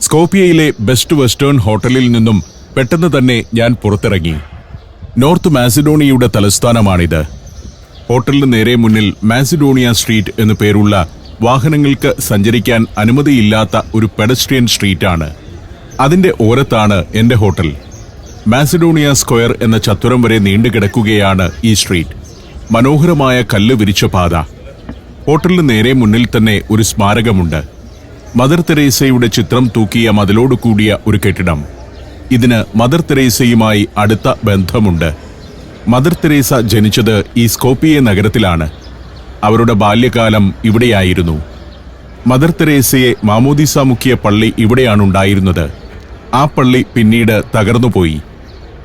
സ്കോപ്പിയയിലെ best western ഹോട്ടലിൽ നിന്നും പെട്ടെന്ന് തന്നെ ഞാൻ പുറത്തിറങ്ങി. നോർത്ത് മാസിഡോണിയയുടെ തലസ്ഥാനമാണിത്. ഹോട്ടലിന് നേരെ മുന്നിൽ മാസിഡോണിയ സ്ട്രീറ്റ് എന്നു പേരുള്ള വാഹനങ്ങൾക്ക് സഞ്ചരിക്കാൻ അനുമതിയില്ലാത്ത ഒരു പെഡസ്ട്രിയൻ സ്ട്രീറ്റാണ്. അതിന്റെ ഓരത്താണ് എന്റെ ഹോട്ടൽ. മാസിഡോണിയ സ്ക്വയർ എന്ന ചത്വരം വരെ നീണ്ടുകിടക്കുകയാണ് ഈ സ്ട്രീറ്റ്. മനോഹരമായ കല്ല് വിരിച്ച പാത. ഹോട്ടലിന് നേരെ മുന്നിൽ തന്നെ ഒരു സ്മാരകമുണ്ട്. മദർ തെരേസയുടെ ചിത്രം തൂക്കിയ മതിലോട് കൂടിയ ഒരു കെട്ടിടം. ഇതിന് മദർ തെരേസയുമായി അടുത്ത ബന്ധമുണ്ട്. മദർ തെരേസ ജനിച്ചത് ഈ സ്കോപ്പിയ നഗരത്തിലാണ്. അവരുടെ ബാല്യകാലം ഇവിടെയായിരുന്നു. മദർ തെരേസയെ മാമോദിസ മുഖ്യ പള്ളി ഇവിടെയാണ് ഉണ്ടായിരുന്നത് ആ പള്ളി പിന്നീട് തകർന്നുപോയി.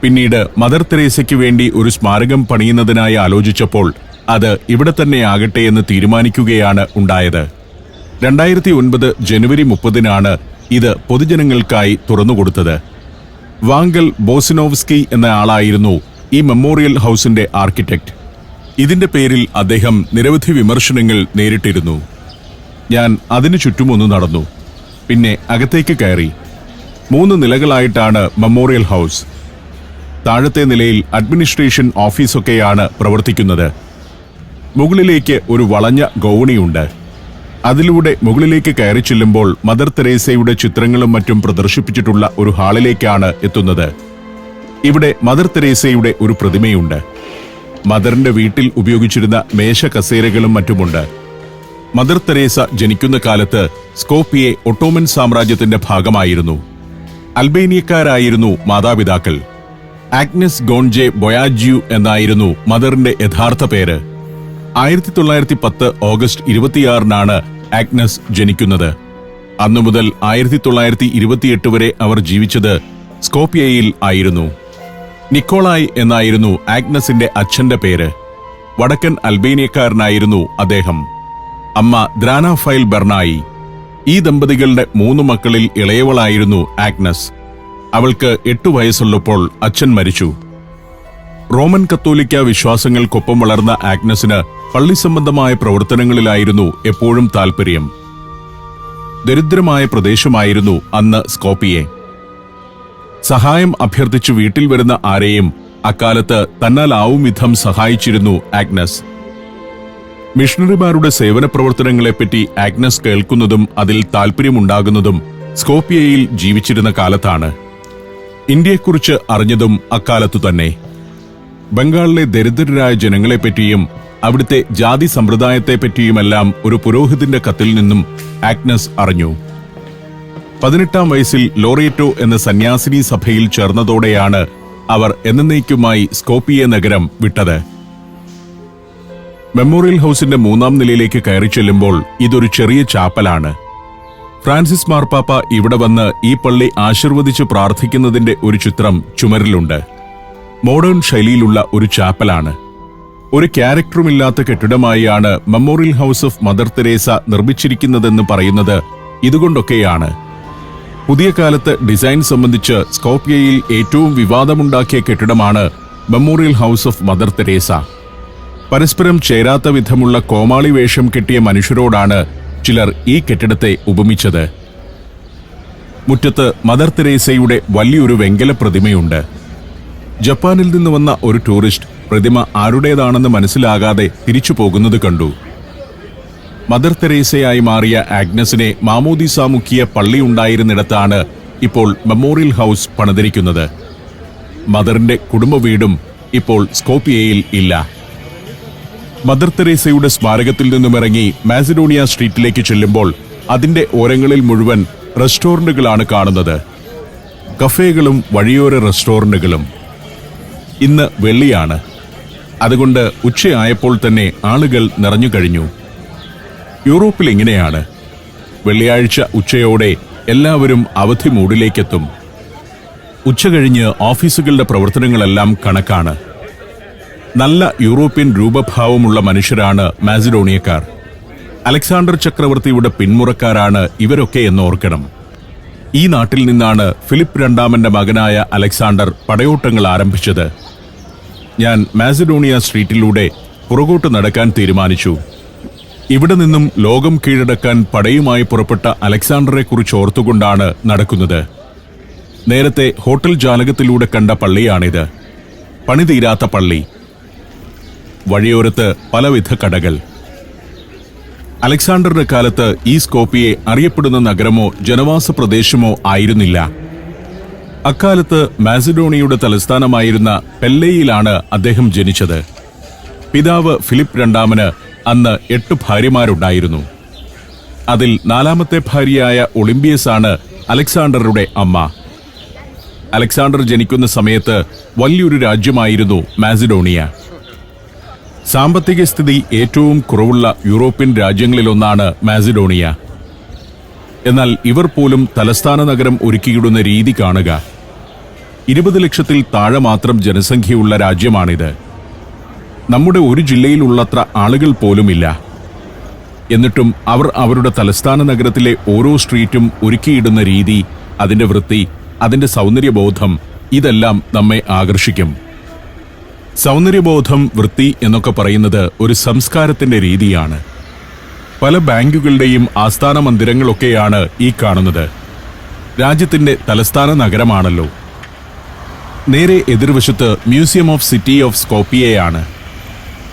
പിന്നീട് മദർ തെരേസയ്ക്ക് വേണ്ടി ഒരു സ്മാരകം പണിയുന്നതിനായി ആലോചിച്ചപ്പോൾ അത് ഇവിടെ തന്നെ ആകട്ടെ എന്ന് തീരുമാനിക്കുകയാണ് ഉണ്ടായത്. രണ്ടായിരത്തി ഒൻപത് ജനുവരി മുപ്പതിനാണ് ഇത് പൊതുജനങ്ങൾക്കായി തുറന്നുകൊടുത്തത്. വാങ്കൽ ബോസിനോവ്സ്കി എന്ന ആളായിരുന്നു ഈ മെമ്മോറിയൽ ഹൗസിന്റെ ആർക്കിടെക്ട്. ഇതിന്റെ പേരിൽ അദ്ദേഹം നിരവധി വിമർശനങ്ങൾ നേരിട്ടിരുന്നു. ഞാൻ അതിനു ചുറ്റുമൊന്നു നടന്നു. പിന്നെ അകത്തേക്ക് കയറി. മൂന്ന് നിലകളായിട്ടാണ് മെമ്മോറിയൽ ഹൗസ്. താഴത്തെ നിലയിൽ അഡ്മിനിസ്ട്രേഷൻ ഓഫീസൊക്കെയാണ് പ്രവർത്തിക്കുന്നത്. മുകളിലേക്ക് ഒരു വളഞ്ഞ ഗൗണിയുണ്ട് അതിലൂടെ മുകളിലേക്ക് കയറി ചെല്ലുമ്പോൾ മദർ തെരേസയുടെ ചിത്രങ്ങളും മറ്റും പ്രദർശിപ്പിച്ചിട്ടുള്ള ഒരു ഹാളിലേക്കാണ് എത്തുന്നത്. ഇവിടെ മദർ തെരേസയുടെ ഒരു പ്രതിമയുണ്ട്. മദറിന്റെ വീട്ടിൽ ഉപയോഗിച്ചിരുന്ന മേശ കസേരകളും മറ്റുമുണ്ട്. മദർ തെരേസ ജനിക്കുന്ന കാലത്ത് സ്കോപ്പിയെ ഒട്ടോമൻ സാമ്രാജ്യത്തിന്റെ ഭാഗമായിരുന്നു. അൽബേനിയക്കാരായിരുന്നു മാതാപിതാക്കൾ. ആഗ്നസ് ഗോൺജെ ബൊയാജ്യു എന്നായിരുന്നു മദറിന്റെ യഥാർത്ഥ പേര്. ആയിരത്തി തൊള്ളായിരത്തി പത്ത് ഓഗസ്റ്റ് ഇരുപത്തിയാറിനാണ് ആഗ്നസ് ജനിക്കുന്നത്. അന്നു മുതൽ ആയിരത്തി തൊള്ളായിരത്തി ഇരുപത്തിയെട്ട് വരെ അവർ ജീവിച്ചത് സ്കോപ്പിയയിൽ ആയിരുന്നു. നിക്കോളായ് എന്നായിരുന്നു ആഗ്നസിന്റെ അച്ഛന്റെ പേര്. വടക്കൻ അൽബേനിയക്കാരനായിരുന്നു അദ്ദേഹം. അമ്മ ദ്രാന ഫൈൽ ബെർണായി. ഈ ദമ്പതികളുടെ മൂന്ന് മക്കളിൽ ഇളയവളായിരുന്നു ആഗ്നസ്. അവൾക്ക് എട്ടു വയസ്സുള്ളപ്പോൾ അച്ഛൻ മരിച്ചു. റോമൻ കത്തോലിക്ക വിശ്വാസങ്ങൾക്കൊപ്പം വളർന്ന ആഗ്നസിന് പള്ളി സംബന്ധമായ പ്രവർത്തനങ്ങളിലായിരുന്നു എപ്പോഴും താൽപര്യം. ദരിദ്രമായ പ്രദേശമായിരുന്നു അന്ന് സ്കോപ്പിയെ. സഹായം അഭ്യർത്ഥിച്ചു വീട്ടിൽ വരുന്ന ആരെയും അക്കാലത്ത് തന്നാലാവും വിധം സഹായിച്ചിരുന്നു ആഗ്നസ്. മിഷണറിമാരുടെ സേവന പ്രവർത്തനങ്ങളെപ്പറ്റി ആഗ്നസ് കേൾക്കുന്നതും അതിൽ താൽപ്പര്യമുണ്ടാകുന്നതും സ്കോപ്പിയയിൽ ജീവിച്ചിരുന്ന കാലത്താണ്. ഇന്ത്യയെക്കുറിച്ച് അറിഞ്ഞതും അക്കാലത്തു തന്നെ. ബംഗാളിലെ ദരിദ്രരായ ജനങ്ങളെപ്പറ്റിയും അവിടുത്തെ ജാതി സമ്പ്രദായത്തെപ്പറ്റിയുമെല്ലാം ഒരു പുരോഹിതന്റെ കത്തിൽ നിന്നും ആഗ്നസ് അറിഞ്ഞു. പതിനെട്ടാം വയസ്സിൽ ലോറിയറ്റോ എന്ന സന്യാസിനി സഭയിൽ ചേർന്നതോടെയാണ് അവർ എന്നേക്കുമായി സ്കോപ്പിയ നഗരം വിട്ടത്. മെമ്മോറിയൽ ഹൗസിന്റെ മൂന്നാം നിലയിലേക്ക് കയറി ചെല്ലുമ്പോൾ ഇതൊരു ചെറിയ ചാപ്പലാണ്. ഫ്രാൻസിസ് മാർപ്പാപ്പ ഇവിടെ വന്ന് ഈ പള്ളി ആശീർവദിച്ച് പ്രാർത്ഥിക്കുന്നതിന്റെ ഒരു ചിത്രം ചുമരിലുണ്ട്. മോഡേൺ ശൈലിയിലുള്ള ഒരു ചാപ്പലാണ്. ഒരു ക്യാരക്ടറും ക്യാരക്ടറുമില്ലാത്ത കെട്ടിടമായാണ് memorial house of Mother Teresa നിർമ്മിച്ചിരിക്കുന്നതെന്ന് പറയുന്നത് ഇതുകൊണ്ടൊക്കെയാണ്. പുതിയ കാലത്ത് ഡിസൈൻ സംബന്ധിച്ച് സ്കോപ്പിയയിൽ ഏറ്റവും വിവാദമുണ്ടാക്കിയ കെട്ടിടമാണ് memorial house of Mother Teresa. പരസ്പരം ചേരാത്ത വിധമുള്ള കോമാളി വേഷം കെട്ടിയ മനുഷ്യരോടാണ് ചിലർ ഈ കെട്ടിടത്തെ ഉപമിച്ചത്. മുറ്റത്ത് മദർ തെരേസയുടെ വലിയൊരു വെങ്കല പ്രതിമയുണ്ട്. ജപ്പാനിൽ നിന്ന് വന്ന ഒരു ടൂറിസ്റ്റ് പ്രതിമ ആരുടേതാണെന്ന് മനസ്സിലാകാതെ തിരിച്ചു പോകുന്നത് കണ്ടു. മദർ തെരേസയായി മാറിയ ആഗ്നസിനെ മാമോദിസ മുക്കിയ പള്ളി ഉണ്ടായിരുന്നിടത്താണ് ഇപ്പോൾ മെമ്മോറിയൽ ഹൗസ് പണിതിരിക്കുന്നത്. മദറിന്റെ കുടുംബ വീടും ഇപ്പോൾ സ്കോപ്പിയയിൽ ഇല്ല. മദർ തെരേസയുടെ സ്മാരകത്തിൽ നിന്നുമിറങ്ങി മാസിഡോണിയ സ്ട്രീറ്റിലേക്ക് ചെല്ലുമ്പോൾ അതിന്റെ ഓരങ്ങളിൽ മുഴുവൻ റെസ്റ്റോറന്റുകളാണ് കാണുന്നത്. കഫേകളും വഴിയോര റെസ്റ്റോറന്റുകളും. ഇന്ന് വെള്ളിയാണ്. അതുകൊണ്ട് ഉച്ചയായപ്പോൾ തന്നെ ആളുകൾ നിറഞ്ഞു കഴിഞ്ഞു. യൂറോപ്പിൽ എങ്ങനെയാണ് വെള്ളിയാഴ്ച ഉച്ചയോടെ എല്ലാവരും അവധി മൂഡിലേക്കെത്തും ഉച്ചകഴിഞ്ഞ് ഓഫീസുകളുടെ പ്രവർത്തനങ്ങളെല്ലാം കണക്കാണ്. നല്ല യൂറോപ്യൻ രൂപഭാവമുള്ള മനുഷ്യരാണ് മാസിഡോണിയക്കാർ. അലക്സാണ്ടർ ചക്രവർത്തിയുടെ പിന്മുറക്കാരാണ് ഇവരൊക്കെ എന്ന് ഓർക്കണം. ഈ നാട്ടിൽ നിന്നാണ് ഫിലിപ്പ് രണ്ടാമന്റെ മകനായ അലക്സാണ്ടർ പടയോട്ടങ്ങൾ ആരംഭിച്ചത്. ഞാൻ മാസിഡോണിയ സ്ട്രീറ്റിലൂടെ പുറകോട്ട് നടക്കാൻ തീരുമാനിച്ചു. ഇവിടെ നിന്നും ലോകം കീഴടക്കാൻ പടയുമായി പുറപ്പെട്ട അലക്സാണ്ടറെ കുറിച്ച് ഓർത്തുകൊണ്ടാണ് നടക്കുന്നത്. നേരത്തെ ഹോട്ടൽ ജാലകത്തിലൂടെ കണ്ട പള്ളിയാണിത്. പണിതീരാത്ത പള്ളി. വഴിയോരത്ത് പലവിധ കടകൾ. അലക്സാണ്ടറുടെ കാലത്ത് ഈ സ്കോപ്പിയെ അറിയപ്പെടുന്ന നഗരമോ ജനവാസ പ്രദേശമോ ആയിരുന്നില്ല. അക്കാലത്ത് മാസിഡോണിയയുടെ തലസ്ഥാനമായിരുന്ന പെല്ലയിലാണ് അദ്ദേഹം ജനിച്ചത്. പിതാവ് ഫിലിപ്പ് രണ്ടാമന് അന്ന് എട്ട് ഭാര്യമാരുണ്ടായിരുന്നു. അതിൽ നാലാമത്തെ ഭാര്യയായ ഒളിമ്പിയസ് ആണ് അലക്സാണ്ടറുടെ അമ്മ. അലക്സാണ്ടർ ജനിക്കുന്ന സമയത്ത് വലിയൊരു രാജ്യമായിരുന്നു മാസിഡോണിയ. സാമ്പത്തിക സ്ഥിതി ഏറ്റവും കുറവുള്ള യൂറോപ്യൻ രാജ്യങ്ങളിലൊന്നാണ് മാസിഡോണിയ. എന്നാൽ ഇവർ പോലും തലസ്ഥാന നഗരം ഒരുക്കിയിടുന്ന രീതി കാണുക. ഇരുപത് ലക്ഷത്തിൽ താഴെ മാത്രം ജനസംഖ്യയുള്ള രാജ്യമാണിത്. നമ്മുടെ ഒരു ജില്ലയിലുള്ളത്ര ആളുകൾ പോലുമില്ല. എന്നിട്ടും അവർ അവരുടെ തലസ്ഥാന നഗരത്തിലെ ഓരോ സ്ട്രീറ്റും ഒരുക്കിയിടുന്ന രീതി അതിന്റെ വൃത്തി അതിന്റെ സൗന്ദര്യബോധം ഇതെല്ലാം നമ്മെ ആകർഷിക്കും. സൗന്ദര്യബോധം വൃത്തി എന്നൊക്കെ പറയുന്നത് ഒരു സംസ്കാരത്തിന്റെ രീതിയാണ്. പല ബാങ്കുകളുടെയും ആസ്ഥാന മന്ദിരങ്ങളൊക്കെയാണ് ഈ കാണുന്നത്. രാജ്യത്തിന്റെ തലസ്ഥാന നഗരമാണല്ലോ. നേരെ എതിർവശത്ത് മ്യൂസിയം ഓഫ് സിറ്റി ഓഫ് സ്കോപ്പിയയാണ്.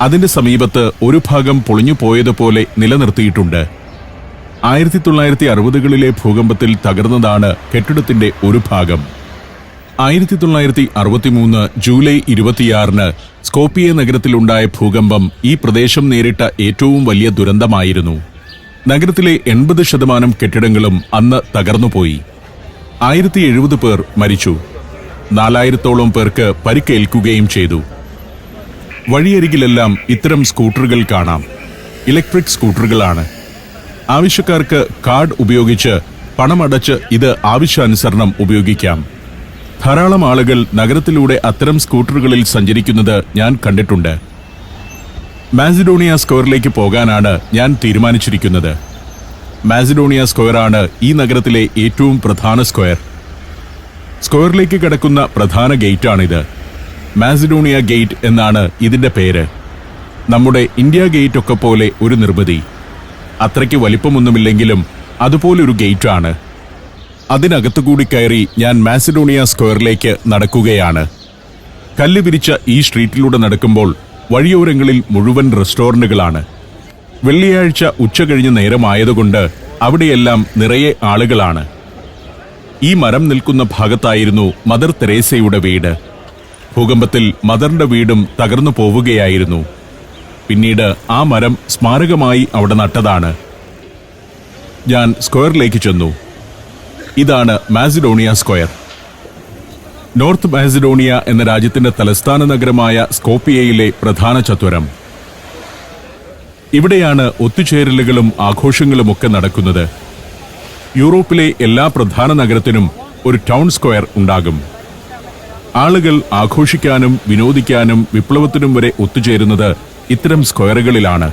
അതിന്റെ സമീപത്ത് ഒരു ഭാഗം പൊളിഞ്ഞു പോയതുപോലെ നിലനിർത്തിയിട്ടുണ്ട്. ആയിരത്തി തൊള്ളായിരത്തി അറുപതുകളിലെ ഭൂകമ്പത്തിൽ തകർന്നതാണ് കെട്ടിടത്തിന്റെ ഒരു ഭാഗം. ആയിരത്തി തൊള്ളായിരത്തി അറുപത്തിമൂന്ന് ജൂലൈ ഇരുപത്തിയാറിന് സ്കോപ്പിയ നഗരത്തിലുണ്ടായ ഭൂകമ്പം ഈ പ്രദേശം നേരിട്ട ഏറ്റവും വലിയ ദുരന്തമായിരുന്നു. നഗരത്തിലെ എൺപത് ശതമാനം കെട്ടിടങ്ങളും അന്ന് തകർന്നുപോയി. ആയിരത്തി എഴുപത് പേർ മരിച്ചു. നാലായിരത്തോളം പേർക്ക് പരിക്കേൽക്കുകയും ചെയ്തു. വഴിയരികിലെല്ലാം ഇത്തരം സ്കൂട്ടറുകൾ കാണാം. ഇലക്ട്രിക് സ്കൂട്ടറുകളാണ്. ആവശ്യക്കാർക്ക് കാർഡ് ഉപയോഗിച്ച് പണമടച്ച് ഇത് ആവശ്യാനുസരണം ഉപയോഗിക്കാം. ധാരാളം ആളുകൾ നഗരത്തിലൂടെ അത്തരം സ്കൂട്ടറുകളിൽ സഞ്ചരിക്കുന്നത് ഞാൻ കണ്ടിട്ടുണ്ട്. മാസിഡോണിയ സ്ക്വയറിലേക്ക് പോകാനാണ് ഞാൻ തീരുമാനിച്ചിരിക്കുന്നത്. മാസിഡോണിയ സ്ക്വയറാണ് ഈ നഗരത്തിലെ ഏറ്റവും പ്രധാന സ്ക്വയർ. സ്ക്വയറിലേക്ക് കിടക്കുന്ന പ്രധാന ഗേറ്റാണിത്. മാസിഡോണിയ ഗേറ്റ് എന്നാണ് ഇതിന്റെ പേര്. നമ്മുടെ ഇന്ത്യ ഗേറ്റ് ഒക്കെ പോലെ ഒരു നിർമ്മിതി. അത്രയ്ക്ക് വലിപ്പമൊന്നുമില്ലെങ്കിലും അതുപോലൊരു ഗേറ്റാണ്. അതിനകത്തുകൂടി കയറി ഞാൻ മാസിഡോണിയ സ്ക്വയറിലേക്ക് നടക്കുകയാണ്. കല്ല് വിരിച്ച ഈ സ്ട്രീറ്റിലൂടെ നടക്കുമ്പോൾ വഴിയോരങ്ങളിൽ മുഴുവൻ റെസ്റ്റോറന്റുകളാണ് വെള്ളിയാഴ്ച ഉച്ച കഴിഞ്ഞ് നേരമായതുകൊണ്ട് അവിടെയെല്ലാം നിറയെ ആളുകളാണ്. ഈ മരം നിൽക്കുന്ന ഭാഗത്തായിരുന്നു മദർ തെരേസയുടെ വീട്. ഭൂകമ്പത്തിൽ മദറിന്റെ വീടും തകർന്നു പോവുകയായിരുന്നു. പിന്നീട് ആ മരം സ്മാരകമായി അവിടെ നട്ടതാണ്. ഞാൻ സ്ക്വയറിലേക്ക് ചെന്നു. ഇതാണ് മാസിഡോണിയ സ്ക്വയർ. നോർത്ത് മാസിഡോണിയ എന്ന രാജ്യത്തിന്റെ തലസ്ഥാന നഗരമായ സ്കോപ്പിയയിലെ പ്രധാന ചത്വരം. ഇവിടെയാണ് ഒത്തുചേരലുകളും ആഘോഷങ്ങളുമൊക്കെ നടക്കുന്നത്. യൂറോപ്പിലെ എല്ലാ പ്രധാന നഗരത്തിനും ഒരു ടൗൺ സ്ക്വയർ ഉണ്ടാകും. ആളുകൾ ആഘോഷിക്കാനും വിനോദിക്കാനും വിപ്ലവത്തിനും വരെ ഒത്തുചേരുന്നത് ഇത്തരം സ്ക്വയറുകളിലാണ്.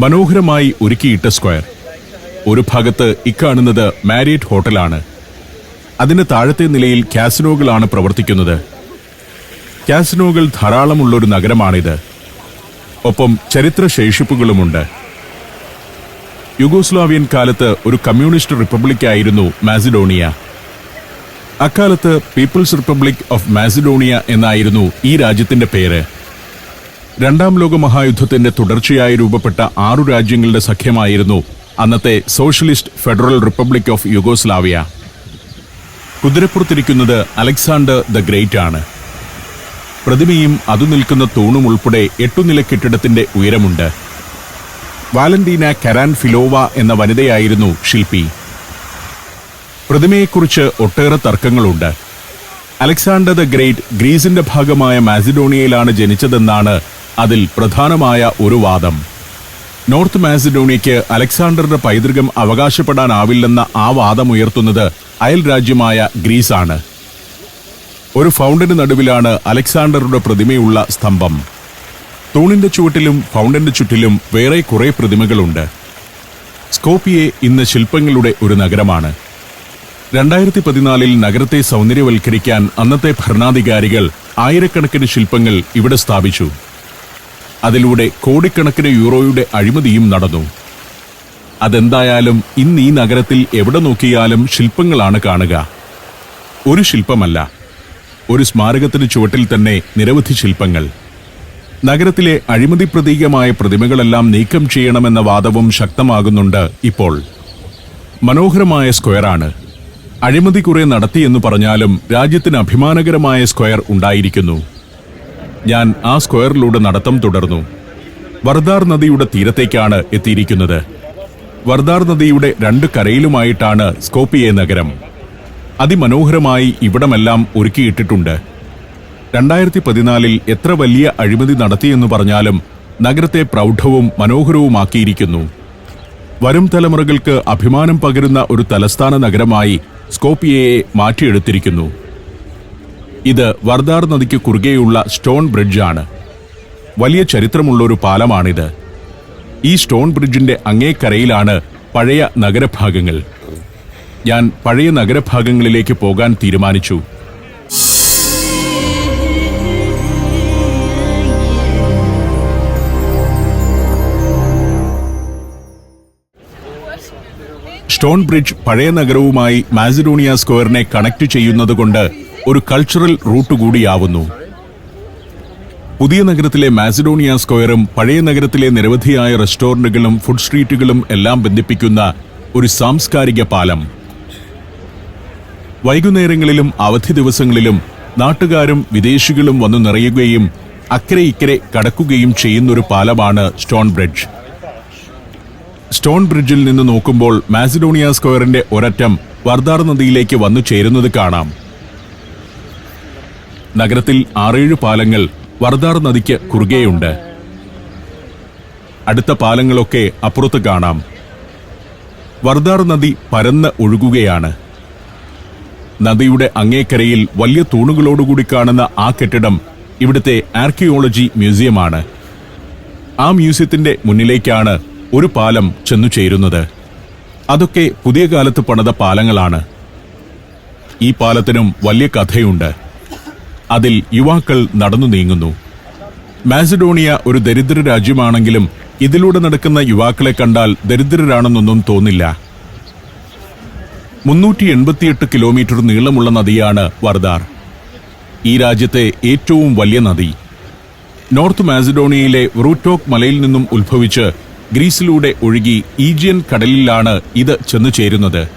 മനോഹരമായി ഒരുക്കിയിട്ട സ്ക്വയർ. ഒരു ഭാഗത്ത് ഇക്കാണുന്നത് മാരിയറ്റ് ഹോട്ടലാണ്. അതിന് താഴത്തെ നിലയിൽ കാസിനോകളാണ് പ്രവർത്തിക്കുന്നത്. കാസിനോകൾ ധാരാളമുള്ള ഒരു നഗരമാണിത്. ഒപ്പം ചരിത്ര ശേഷിപ്പുകളുമുണ്ട്. യുഗോസ്ലാവിയൻ കാലത്ത് ഒരു കമ്മ്യൂണിസ്റ്റ് റിപ്പബ്ലിക്കായിരുന്നു മാസിഡോണിയ. അക്കാലത്ത് പീപ്പിൾസ് റിപ്പബ്ലിക് ഓഫ് മാസിഡോണിയ എന്നായിരുന്നു ഈ രാജ്യത്തിന്റെ പേര്. രണ്ടാം ലോക മഹായുദ്ധത്തിന്റെ തുടർച്ചയായി രൂപപ്പെട്ട ആറു രാജ്യങ്ങളുടെ സഖ്യമായിരുന്നു അന്നത്തെ socialist federal republic of Yugoslavia. കുതിരപ്പുറത്തിരിക്കുന്നത് Alexander the great ആണ്. പ്രതിമയും അതു നിൽക്കുന്ന തൂണും ഉൾപ്പെടെ എട്ടുനില കെട്ടിടത്തിന്റെ ഉയരമുണ്ട്. വാലന്റീന കരാൻ ഫിലോവ എന്ന വനിതയായിരുന്നു ശില്പി. പ്രതിമയെക്കുറിച്ച് ഒട്ടേറെ തർക്കങ്ങളുണ്ട്. അലക്സാണ്ടർ ദ ഗ്രേറ്റ് ഗ്രീസിന്റെ ഭാഗമായ മാസിഡോണിയയിലാണ് ജനിച്ചതെന്നാണ് അതിൽ പ്രധാനമായ ഒരു വാദം. നോർത്ത് മാസിഡോണിയയ്ക്ക് അലക്സാണ്ടറുടെ പൈതൃകം അവകാശപ്പെടാനാവില്ലെന്ന ആ വാദമുയർത്തുന്നത് അയൽ രാജ്യമായ ഗ്രീസാണ്. ഒരു ഫൗണ്ടന് നടുവിലാണ് അലക്സാണ്ടറുടെ പ്രതിമയുള്ള സ്തംഭം. തൂണിന്റെ ചുവട്ടിലും ഫൗണ്ടന്റെ ചുറ്റിലും വേറെ കുറേ പ്രതിമകളുണ്ട്. സ്കോപ്പിയെ ഇന്ന് ശില്പങ്ങളുടെ ഒരു നഗരമാണ്. രണ്ടായിരത്തി പതിനാലിൽ നഗരത്തെ സൗന്ദര്യവൽക്കരിക്കാൻ അന്നത്തെ ഭരണാധികാരികൾ ആയിരക്കണക്കിന് ശില്പങ്ങൾ ഇവിടെ സ്ഥാപിച്ചു. അതിലൂടെ കോടിക്കണക്കിന് യൂറോയുടെ അഴിമതിയും നടന്നു. അതെന്തായാലും ഇന്ന് ഈ നഗരത്തിൽ എവിടെ നോക്കിയാലും ശില്പങ്ങളാണ് കാണുക. ഒരു ശില്പമല്ല. ഒരു സ്മാരകത്തിന് ചുവട്ടിൽ തന്നെ നിരവധി ശില്പങ്ങൾ. നഗരത്തിലെ അഴിമതി പ്രതീകമായ പ്രതിമകളെല്ലാം നീക്കം ചെയ്യണമെന്ന വാദവും ശക്തമാകുന്നുണ്ട് ഇപ്പോൾ. മനോഹരമായ സ്ക്വയറാണ് അഴിമതി കുറെ നടത്തിയെന്ന് പറഞ്ഞാലും രാജ്യത്തിന് അഭിമാനകരമായ സ്ക്വയർ ഉണ്ടായിരിക്കുന്നു. ഞാൻ ആ സ്ക്വയറിലൂടെ നടത്തം തുടർന്നു. വർദാർ നദിയുടെ തീരത്തേക്കാണ് എത്തിയിരിക്കുന്നത്. വർദാർ നദിയുടെ രണ്ട് കരയിലുമായിട്ടാണ് സ്കോപ്പിയെ നഗരം. അതിമനോഹരമായി ഇവിടമെല്ലാം ഒരുക്കിയിട്ടിട്ടുണ്ട്. രണ്ടായിരത്തി പതിനാലിൽ എത്ര വലിയ അഴിമതി നടത്തിയെന്ന് പറഞ്ഞാലും നഗരത്തെ പ്രൗഢവും മനോഹരവുമാക്കിയിരിക്കുന്നു. വരും തലമുറകൾക്ക് അഭിമാനം പകരുന്ന ഒരു തലസ്ഥാന നഗരമായി സ്കോപ്പിയയെ മാറ്റിയെടുത്തിരിക്കുന്നു. ഇത് വർദാർ നദിക്ക് കുറുകെയുള്ള സ്റ്റോൺ ബ്രിഡ്ജാണ്. വലിയ ചരിത്രമുള്ള ഒരു പാലമാണിത്. ഈ സ്റ്റോൺ ബ്രിഡ്ജിന്റെ അങ്ങേക്കരയിലാണ് പഴയ നഗരഭാഗങ്ങൾ. ഞാൻ പഴയ നഗരഭാഗങ്ങളിലേക്ക് പോകാൻ തീരുമാനിച്ചു. സ്റ്റോൺ ബ്രിഡ്ജ് പഴയ നഗരവുമായി മാസിഡോണിയ സ്ക്വയറിനെ കണക്ട് ചെയ്യുന്നതുകൊണ്ട് ഒരു കൾച്ചറൽ റൂട്ട് കൂടിയാവുന്നു. പുതിയ നഗരത്തിലെ മാസിഡോണിയ സ്ക്വയറും പഴയ നഗരത്തിലെ നിരവധിയായ റെസ്റ്റോറന്റുകളും ഫുഡ് സ്ട്രീറ്റുകളും എല്ലാം ബന്ധിപ്പിക്കുന്ന ഒരു സാംസ്കാരിക പാലം. വൈകുന്നേരങ്ങളിലും അവധി ദിവസങ്ങളിലും നാട്ടുകാരും വിദേശികളും വന്നു നിറയുകയും അക്കരെ ഇക്കരെ കടക്കുകയും ചെയ്യുന്നൊരു പാലമാണ് സ്റ്റോൺ ബ്രിഡ്ജ്. സ്റ്റോൺ ബ്രിഡ്ജിൽ നിന്ന് നോക്കുമ്പോൾ മാസിഡോണിയ സ്ക്വയറിന്റെ ഒരറ്റം വർദാർ നദിയിലേക്ക് വന്നു ചേരുന്നത് കാണാം. നഗരത്തിൽ ആറേഴ് പാലങ്ങൾ വർദാർ നദിക്ക് കുറുകെയുണ്ട്. അടുത്ത പാലങ്ങളൊക്കെ അപ്പുറത്ത് കാണാം. വർദാർ നദി പരന്ന് ഒഴുകുകയാണ്. നദിയുടെ അങ്ങേക്കരയിൽ വലിയ തൂണുകളോടുകൂടി കാണുന്ന ആ കെട്ടിടം ഇവിടുത്തെ ആർക്കിയോളജി മ്യൂസിയമാണ്. ആ മ്യൂസിയത്തിന്റെ മുന്നിലേക്കാണ് ഒരു പാലം ചെന്നു ചേരുന്നത്. അതൊക്കെ പുതിയ കാലത്ത് പണിത പാലങ്ങളാണ്. ഈ പാലത്തിനും വലിയ കഥയുണ്ട്. അതിൽ യുവാക്കൾ നടന്നു നീങ്ങുന്നു. മാസിഡോണിയ ഒരു ദരിദ്ര രാജ്യമാണെങ്കിലും ഇതിലൂടെ നടക്കുന്ന യുവാക്കളെ കണ്ടാൽ ദരിദ്രരാണെന്നൊന്നും തോന്നില്ല. മുന്നൂറ്റി എൺപത്തിയെട്ട് കിലോമീറ്റർ നീളമുള്ള നദിയാണ് വർദാർ. ഈ രാജ്യത്തെ ഏറ്റവും വലിയ നദി. നോർത്ത് മാസിഡോണിയയിലെ റൂറ്റോക്ക് മലയിൽ നിന്നും ഉത്ഭവിച്ച് ഗ്രീസിലൂടെ ഒഴുകി ഈജിയൻ കടലിലാണ് ഇത് ചെന്നു ചേരുന്നത്.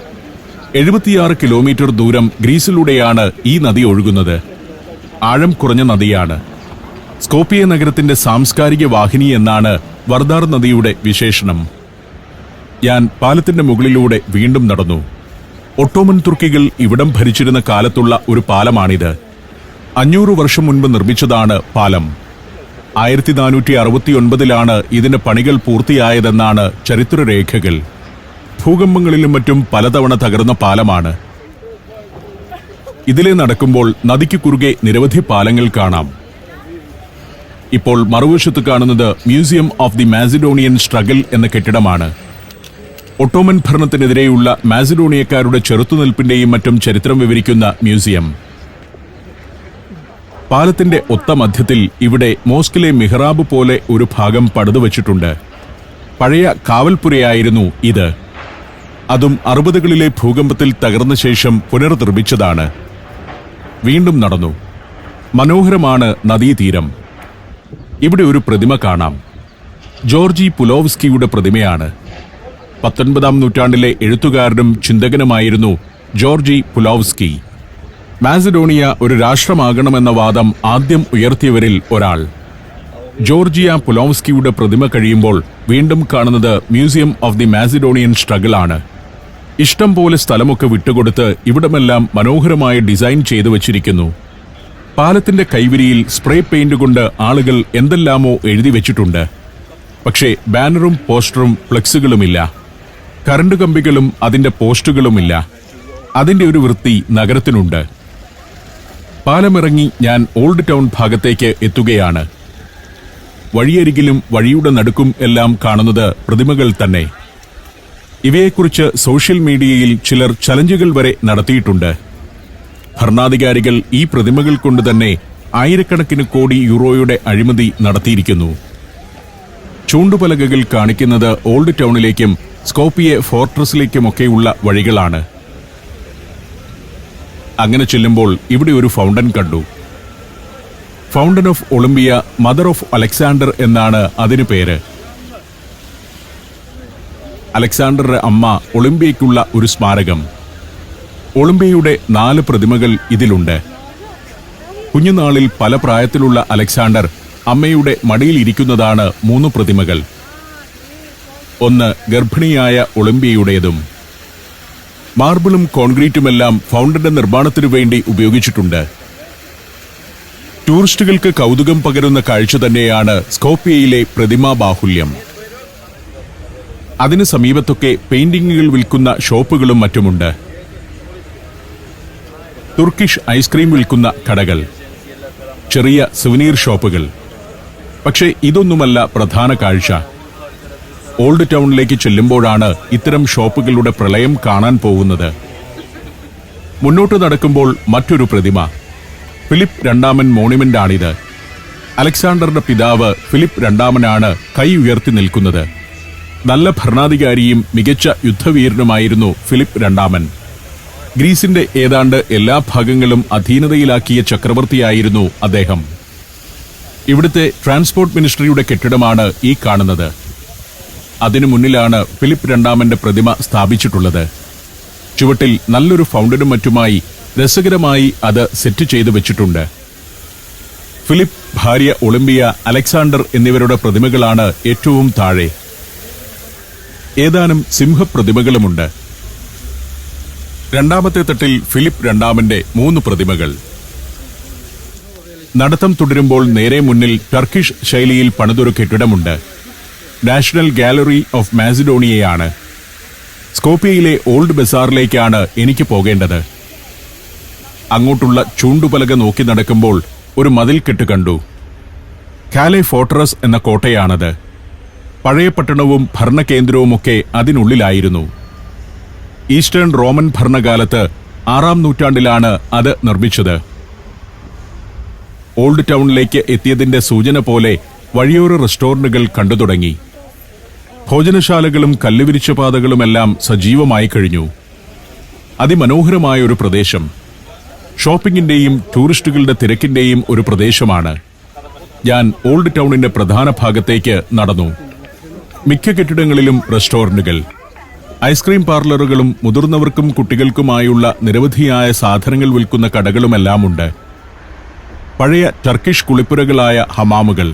എഴുപത്തിയാറ് കിലോമീറ്റർ ദൂരം ഗ്രീസിലൂടെയാണ് ഈ നദി ഒഴുകുന്നത്. ആഴം കുറഞ്ഞ നദിയാണ്. സ്കോപ്പിയ നഗരത്തിന്റെ സാംസ്കാരിക വാഹിനി എന്നാണ് വർദാർ നദിയുടെ വിശേഷണം. ഞാൻ പാലത്തിന്റെ മുകളിലൂടെ വീണ്ടും നടന്നു. ഒട്ടോമൻ തുർക്കികൾ ഇവിടം ഭരിച്ചിരുന്ന കാലത്തുള്ള ഒരു പാലമാണിത്. അഞ്ഞൂറ് വർഷം മുൻപ് നിർമ്മിച്ചതാണ് പാലം. ആയിരത്തി നാനൂറ്റി അറുപത്തിയൊൻപതിലാണ് ഇതിന്റെ പണികൾ പൂർത്തിയായതെന്നാണ് ചരിത്രരേഖകൾ. ഭൂകമ്പങ്ങളിലും മറ്റും പലതവണ തകർന്ന പാലമാണ്. ഇതിലെ നടക്കുമ്പോൾ നദിക്ക് കുറുകെ നിരവധി പാലങ്ങൾ കാണാം. ഇപ്പോൾ മറുവശത്ത് കാണുന്നത് museum of the Macedonian struggle എന്ന കെട്ടിടമാണ്. ഒട്ടോമൻ ഭരണത്തിനെതിരെയുള്ള മാസിഡോണിയക്കാരുടെ ചെറുത്തുനിൽപ്പിന്റെയും മറ്റും ചരിത്രം വിവരിക്കുന്ന മ്യൂസിയം. പാലത്തിന്റെ ഒത്ത മധ്യത്തിൽ ഇവിടെ മോസ്കിലെ മിഹ്റാബ് പോലെ ഒരു ഭാഗം പടുതുവച്ചിട്ടുണ്ട് പഴയ കാവൽപ്പുരയായിരുന്നു ഇത്. അതും അറുപതുകളിലെ ഭൂകമ്പത്തിൽ തകർന്ന ശേഷം പുനർനിർമ്മിച്ചതാണ്. വീണ്ടും നടന്നു. മനോഹരമാണ് നദീതീരം. ഇവിടെ ഒരു പ്രതിമ കാണാം. ജോർജി പുലോവ്സ്കിയുടെ പ്രതിമയാണ്. പത്തൊൻപതാം നൂറ്റാണ്ടിലെ എഴുത്തുകാരനും ചിന്തകനുമായിരുന്നു ജോർജി പുലോവ്സ്കി. മാസിഡോണിയ ഒരു രാഷ്ട്രമാകണമെന്ന വാദം ആദ്യം ഉയർത്തിയവരിൽ ഒരാൾ. ജോർജിയ പുലോവ്സ്കിയുടെ പ്രതിമ കഴിയുമ്പോൾ വീണ്ടും കാണുന്നത് museum of the Macedonian struggle ആണ്. ഇഷ്ടം പോലെ സ്ഥലമൊക്കെ വിട്ടുകൊടുത്ത് ഇവിടമെല്ലാം മനോഹരമായി ഡിസൈൻ ചെയ്തു വച്ചിരിക്കുന്നു. പാലത്തിന്റെ കൈവരിയിൽ സ്പ്രേ പെയിന്റ് കൊണ്ട് ആളുകൾ എന്തെല്ലാമോ എഴുതി വെച്ചിട്ടുണ്ട്. പക്ഷേ ബാനറും പോസ്റ്ററും ഫ്ലെക്സുകളുമില്ല. കറണ്ട് കമ്പികളും അതിന്റെ പോസ്റ്റുകളുമില്ല. അതിന്റെ ഒരു വൃത്തി നഗരത്തിനുണ്ട്. പാലമിറങ്ങി ഞാൻ ഓൾഡ് ടൗൺ ഭാഗത്തേക്ക് എത്തുകയാണ്. വഴിയരികിലും വഴിയുടെ നടുക്കും എല്ലാം കാണുന്നത് പ്രതിമകൾ തന്നെ. ഇവയെക്കുറിച്ച് സോഷ്യൽ മീഡിയയിൽ ചിലർ ചലഞ്ചുകൾ വരെ നടത്തിയിട്ടുണ്ട്. ഭരണാധികാരികൾ ഈ പ്രതിമകൾ കൊണ്ട് തന്നെ ആയിരക്കണക്കിന് കോടി യൂറോയുടെ അഴിമതി നടത്തിയിരിക്കുന്നു. ചൂണ്ടുപലകകൾ കാണിക്കുന്നത് ഓൾഡ് ടൗണിലേക്കും സ്കോപ്പിയെ ഫോർട്രസിലേക്കുമൊക്കെയുള്ള വഴികളാണ്. അങ്ങനെ ചെല്ലുമ്പോൾ ഇവിടെ ഒരു ഫൗണ്ടൻ കണ്ടു. Fountain of Olympia mother of Alexander എന്നാണ് അതിന് പേര്. അലക്സാണ്ടറുടെ അമ്മ ഒളിമ്പിയയ്ക്കുള്ള ഒരു സ്മാരകം. ഒളിമ്പിയയുടെ നാല് പ്രതിമകൾ ഇതിലുണ്ട്. കുഞ്ഞുനാളിൽ പല പ്രായത്തിലുള്ള അലക്സാണ്ടർ അമ്മയുടെ മടിയിൽ ഇരിക്കുന്നതാണ് മൂന്ന് പ്രതിമകൾ. ഒന്ന് ഗർഭിണിയായ ഒളിമ്പിയയുടേതും. മാർബിളും കോൺക്രീറ്റുമെല്ലാം ഫൗണ്ടന്റെ നിർമ്മാണത്തിനു വേണ്ടി ഉപയോഗിച്ചിട്ടുണ്ട്. ടൂറിസ്റ്റുകൾക്ക് കൗതുകം പകരുന്ന കാഴ്ച തന്നെയാണ് സ്കോപ്പിയയിലെ പ്രതിമാ ബാഹുല്യം. അതിന് സമീപത്തൊക്കെ പെയിന്റിങ്ങുകൾ വിൽക്കുന്ന ഷോപ്പുകളും മറ്റുമുണ്ട്. തുർക്കിഷ് ഐസ്ക്രീം വിൽക്കുന്ന കടകൾ ചെറിയ സുവനീർ ഷോപ്പുകൾ. പക്ഷേ ഇതൊന്നുമല്ല പ്രധാന കാഴ്ച. ഓൾഡ് ടൗണിലേക്ക് ചെല്ലുമ്പോഴാണ് ഇത്തരം ഷോപ്പുകളുടെ പ്രളയം കാണാൻ പോകുന്നത്. മുന്നോട്ട് നടക്കുമ്പോൾ മറ്റൊരു പ്രതിമ ഫിലിപ്പ് രണ്ടാമൻ മോണിമെന്റാണിത്. അലക്സാണ്ടറുടെ പിതാവ് ഫിലിപ്പ് രണ്ടാമനാണ് കൈ ഉയർത്തി നിൽക്കുന്നത്. നല്ല ഭരണാധികാരിയും മികച്ച യുദ്ധവീരനുമായിരുന്നു ഫിലിപ്പ് രണ്ടാമൻ. ഗ്രീസിന്റെ ഏതാണ്ട് എല്ലാ ഭാഗങ്ങളും അധീനതയിലാക്കിയ ചക്രവർത്തിയായിരുന്നു അദ്ദേഹം. ഇവിടുത്തെ ട്രാൻസ്പോർട്ട് മിനിസ്ട്രിയുടെ കെട്ടിടമാണ് ഈ കാണുന്നത്. അതിനു മുന്നിലാണ് ഫിലിപ്പ് രണ്ടാമന്റെ പ്രതിമ സ്ഥാപിച്ചിട്ടുള്ളത്. ചുവട്ടിൽ നല്ലൊരു ഫൗണ്ടനും മറ്റുമായി രസകരമായി അത് സെറ്റ് ചെയ്തു വെച്ചിട്ടുണ്ട്. ഫിലിപ്പ് ഭാര്യ ഒളിമ്പിയ അലക്സാണ്ടർ എന്നിവരുടെ പ്രതിമകളാണ് ഏറ്റവും താഴെ. ഏതാനും സിംഹപ്രതിമകളുമുണ്ട്. രണ്ടാമത്തെ തട്ടിൽ ഫിലിപ്പ് രണ്ടാമന്റെ മൂന്ന് പ്രതിമകൾ. നടത്തം തുടരുമ്പോൾ നേരെ മുന്നിൽ ടർക്കിഷ് ശൈലിയിൽ പണിതൊരു കെട്ടിടമുണ്ട്. നാഷണൽ ഗാലറി ഓഫ് മാസിഡോണിയയാണ്. സ്കോപ്പിയയിലെ ഓൾഡ് ബസാറിലേക്കാണ് എനിക്ക് പോകേണ്ടത്. അങ്ങോട്ടുള്ള ചൂണ്ടുപലക നോക്കി നടക്കുമ്പോൾ ഒരു മതിൽ കെട്ട് കണ്ടു. കാലെ ഫോർട്രസ് എന്ന കോട്ടയാണത്. പഴയ പട്ടണവും ഭരണകേന്ദ്രവുമൊക്കെ അതിനുള്ളിലായിരുന്നു. ഈസ്റ്റേൺ റോമൻ ഭരണകാലത്ത് ആറാം നൂറ്റാണ്ടിലാണ് അത് നിർമ്മിച്ചത്. ഓൾഡ് ടൗണിലേക്ക് എത്തിയതിന്റെ സൂചന പോലെ വഴിയോര റെസ്റ്റോറന്റുകൾ കണ്ടു തുടങ്ങി. ഭോജനശാലകളും കല്ലുവിരിച്ച പാതകളുമെല്ലാം സജീവമായി കഴിഞ്ഞു. അതിമനോഹരമായ ഒരു പ്രദേശം. ഷോപ്പിംഗിന്റെയും ടൂറിസ്റ്റുകളുടെ തിരക്കിന്റെയും ഒരു പ്രദേശമാണ്. ഞാൻ ഓൾഡ് ടൗണിന്റെ പ്രധാന ഭാഗത്തേക്ക് നടന്നു. മിക്ക കെട്ടിടങ്ങളിലും റെസ്റ്റോറന്റുകൾ. ഐസ്ക്രീം പാർലറുകളും മുതിർന്നവർക്കും കുട്ടികൾക്കുമായുള്ള നിരവധിയായ സാധനങ്ങൾ വിൽക്കുന്ന കടകളുമെല്ലാമുണ്ട്. പഴയ ടർക്കിഷ് കുളിപ്പുരകളായ ഹമാമുകൾ.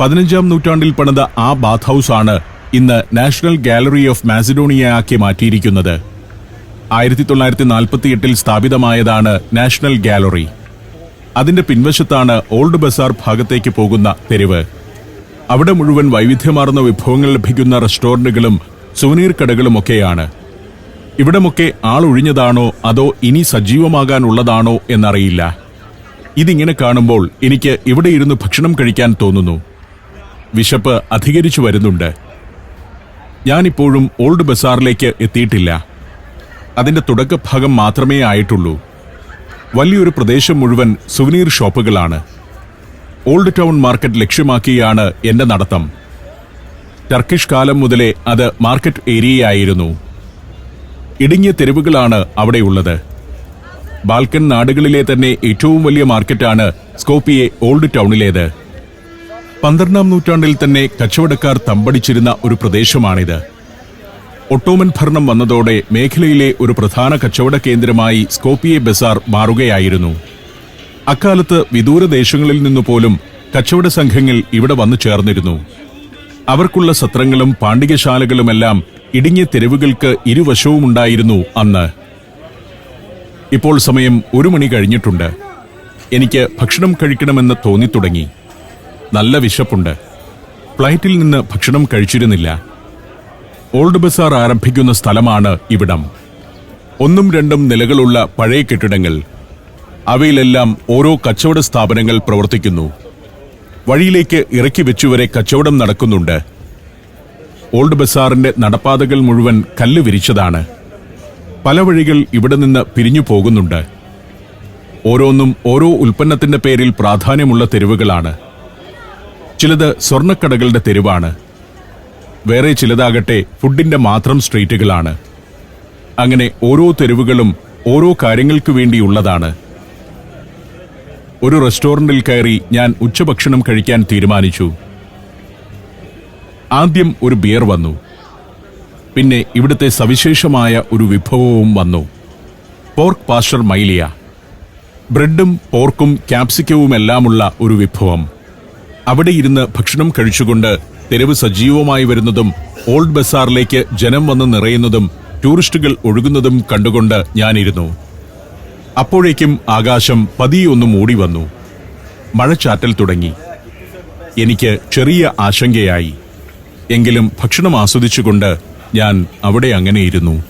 പതിനഞ്ചാം നൂറ്റാണ്ടിൽ പണിത ആ ബാത്ത് ഹൗസ് ആണ് ഇന്ന് നാഷണൽ ഗാലറി ഓഫ് മാസിഡോണിയ ആക്കി മാറ്റിയിരിക്കുന്നത്. ആയിരത്തി തൊള്ളായിരത്തി നാൽപ്പത്തിയെട്ടിൽ സ്ഥാപിതമായതാണ് നാഷണൽ ഗാലറി. അതിന്റെ പിൻവശത്താണ് ഓൾഡ് ബസാർ ഭാഗത്തേക്ക് പോകുന്ന തെരുവ്. അവിടെ മുഴുവൻ വൈവിധ്യമാർന്ന വിഭവങ്ങൾ ലഭിക്കുന്ന റെസ്റ്റോറന്റുകളും സുവനീർ കടകളുമൊക്കെയാണ്. ഇവിടമൊക്കെ ആളൊഴിഞ്ഞതാണോ അതോ ഇനി സജീവമാകാനുള്ളതാണോ എന്നറിയില്ല. ഇതിങ്ങനെ കാണുമ്പോൾ എനിക്ക് ഇവിടെ ഇരുന്ന് ഭക്ഷണം കഴിക്കാൻ തോന്നുന്നു. വിശപ്പ് അധികരിച്ചു വരുന്നുണ്ട്. ഞാനിപ്പോഴും ഓൾഡ് ബസാറിലേക്ക് എത്തിയിട്ടില്ല. അതിന്റെ തുടക്കഭാഗം മാത്രമേ ആയിട്ടുള്ളൂ. വലിയൊരു പ്രദേശം മുഴുവൻ സുവനീർ ഷോപ്പുകളാണ്. ഓൾഡ് ടൗൺ മാർക്കറ്റ് ലക്ഷ്യമാക്കിയാണ് എന്റെ നടത്തം. ടർക്കിഷ് കാലം മുതലേ അത് മാർക്കറ്റ് ഏരിയയായിരുന്നു. ഇടുങ്ങിയ തെരുവുകളാണ് അവിടെയുള്ളത് ബാൽക്കൻ നാടുകളിലെ തന്നെ ഏറ്റവും വലിയ മാർക്കറ്റാണ് സ്കോപ്പിയെ ഓൾഡ് ടൗണിലേത്. പന്ത്രണ്ടാം നൂറ്റാണ്ടിൽ തന്നെ കച്ചവടക്കാർ തമ്പടിച്ചിരുന്ന ഒരു പ്രദേശമാണിത്. ഒട്ടോമൻ ഭരണം വന്നതോടെ മേഖലയിലെ ഒരു പ്രധാന കച്ചവട കേന്ദ്രമായി സ്കോപ്പിയെ ബസാർ മാറുകയായിരുന്നു. അക്കാലത്ത് വിദൂരദേശങ്ങളിൽ നിന്നു പോലും കച്ചവട സംഘങ്ങൾ ഇവിടെ വന്നു ചേർന്നിരുന്നു. അവർക്കുള്ള സത്രങ്ങളും പാണ്ഡികശാലകളുമെല്ലാം ഇടുങ്ങിയ തെരുവുകൾക്ക് ഇരുവശവുമുണ്ടായിരുന്നു അന്ന്. ഇപ്പോൾ സമയം ഒരു മണി കഴിഞ്ഞിട്ടുണ്ട്. എനിക്ക് ഭക്ഷണം കഴിക്കണമെന്ന് തോന്നിത്തുടങ്ങി. നല്ല വിശപ്പുണ്ട്. ഫ്ലൈറ്റിൽ നിന്ന് ഭക്ഷണം കഴിച്ചിരുന്നില്ല. ഓൾഡ് ബസാർ ആരംഭിക്കുന്ന സ്ഥലമാണ് ഇവിടം. ഒന്നും രണ്ടും നിലകളുള്ള പഴയ കെട്ടിടങ്ങൾ. അവയിലെല്ലാം ഓരോ കച്ചവട സ്ഥാപനങ്ങൾ പ്രവർത്തിക്കുന്നു. വഴിയിലേക്ക് ഇറക്കി വെച്ചുവരെ കച്ചവടം നടക്കുന്നുണ്ട്. ഓൾഡ് ബസാറിന്റെ നടപ്പാതകൾ മുഴുവൻ കല്ല് വിരിച്ചതാണ്. പല വഴികൾ ഇവിടെ നിന്ന് പിരിഞ്ഞു പോകുന്നുണ്ട്. ഓരോന്നും ഓരോ ഉൽപ്പന്നത്തിന്റെ പേരിൽ പ്രാധാന്യമുള്ള തെരുവുകളാണ്. ചിലത് സ്വർണക്കടകളുടെ തെരുവാണ്. വേറെ ചിലതാകട്ടെ ഫുഡിന്റെ മാത്രം സ്ട്രീറ്റുകളാണ്. അങ്ങനെ ഓരോ തെരുവുകളും ഓരോ കാര്യങ്ങൾക്കു വേണ്ടിയുള്ളതാണ്. ഒരു റെസ്റ്റോറന്റിൽ കയറി ഞാൻ ഉച്ചഭക്ഷണം കഴിക്കാൻ തീരുമാനിച്ചു. ആദ്യം ഒരു ബിയർ വന്നു. പിന്നെ ഇവിടുത്തെ സവിശേഷമായ ഒരു വിഭവവും വന്നു. പോർക്ക് പാസ്റ്റർ മൈലിയ. ബ്രെഡും പോർക്കും ക്യാപ്സിക്കവുമെല്ലാമുള്ള ഒരു വിഭവം. അവിടെ ഇരുന്ന് ഭക്ഷണം കഴിച്ചുകൊണ്ട് തെരുവ് സജീവമായി വരുന്നതും ഓൾഡ് ബസാറിലേക്ക് ജനം വന്ന് നിറയുന്നതും ടൂറിസ്റ്റുകൾ ഒഴുകുന്നതും കണ്ടുകൊണ്ട് ഞാനിരുന്നു. അപ്പോഴേക്കും ആകാശം പതിയൊന്നു മൂടി വന്നു. മഴച്ചാറ്റൽ തുടങ്ങി. എനിക്ക് ചെറിയ ആശങ്കയായി. എങ്കിലും ഭക്ഷണം ആസ്വദിച്ചുകൊണ്ട് ഞാൻ അവിടെ അങ്ങനെ ഇരുന്നു.